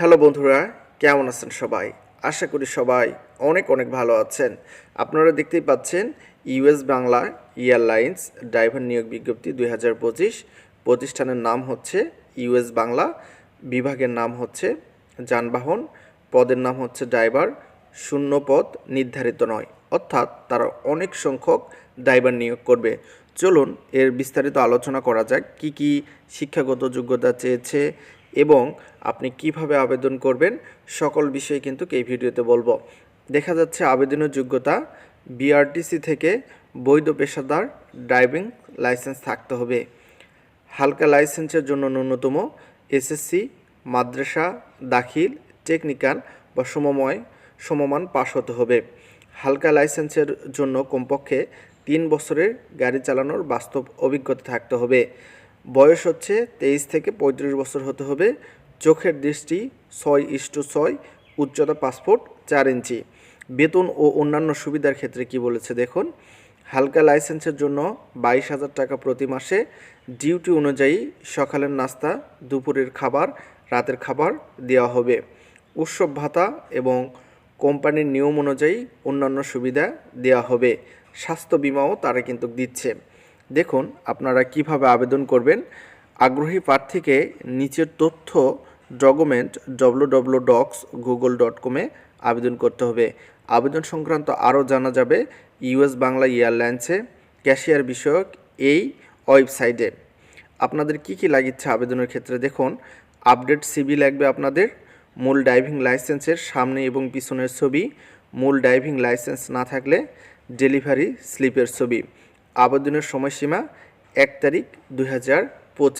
Hello বন্ধুরা, কেমন আছেন সবাই? আশা করি সবাই অনেক অনেক ভালো আছেন। আপনারা দেখতেই পাচ্ছেন ইউএস বাংলা এয়ারলাইন্স ড্রাইভার নিয়োগ বিজ্ঞপ্তি দুই হাজার পঁচিশ। প্রতিষ্ঠানের নাম হচ্ছে ইউএস বাংলা, বিভাগের নাম হচ্ছে যানবাহন, পদের নাম হচ্ছে ড্রাইভার, শূন্য পদ নির্ধারিত নয়। অর্থাৎ তারা অনেক সংখ্যক ড্রাইভার নিয়োগ করবে। চলুন এর বিস্তারিত আলোচনা করা যাক, কি কি শিক্ষাগত যোগ্যতা চেয়েছে এবং আপনি কীভাবে আবেদন করবেন সকল বিষয়ে কিন্তু এই ভিডিওতে বলব। দেখা যাচ্ছে আবেদনের যোগ্যতা বিআরটিসি থেকে বৈধ পেশাদার ড্রাইভিং লাইসেন্স থাকতে হবে। হালকা লাইসেন্সের জন্য ন্যূনতম এসএসসি মাদ্রাসা, দাখিল, টেকনিক্যাল বা সমময়, সমমান পাশ হতে হবে। হালকা লাইসেন্সের জন্য কমপক্ষে তিন বছরের গাড়ি চালানোর বাস্তব অভিজ্ঞতা থাকতে হবে। বয়স হচ্ছে তেইশ থেকে পঁয়ত্রিশ বছর হতে হবে। চোখের দৃষ্টি ছয় ইস্টু ছয়, উচ্চতা পাসপোর্ট চার ইঞ্চি। বেতন ও অন্যান্য সুবিধার ক্ষেত্রে কি বলেছে দেখুন। হালকা লাইসেন্সের জন্য বাইশ হাজার টাকা প্রতি মাসে। ডিউটি অনুযায়ী সকালের নাস্তা, দুপুরের খাবার, রাতের খাবার দেওয়া হবে। উৎসব ভাতা এবং কোম্পানির নিয়ম অনুযায়ী অন্যান্য সুবিধা দেওয়া হবে। স্বাস্থ্য বিমাও তারা কিন্তু দিচ্ছে। দেখুন আপনারা কীভাবে আবেদন করবেন। আগ্রহী প্রার্থীকে নিচের তথ্য document W docs Google dot কমে আবেদন করতে হবে। আবেদন সংক্রান্ত আরও জানা যাবে ইউএস বাংলা এয়ারলাইন্সে, ক্যাশিয়ার বিষয়ক এই ওয়েবসাইটে। আপনাদের কি কি লাগিচ্ছে আবেদনের ক্ষেত্রে দেখুন। আপডেট সিবি লাগবে আপনাদের, মূল ড্রাইভিং লাইসেন্সের সামনে এবং পিছনের ছবি, মূল ড্রাইভিং লাইসেন্স না থাকলে ডেলিভারি স্লিপের ছবি। আবেদনের সময়সীমা এক তারিখ দুই হাজার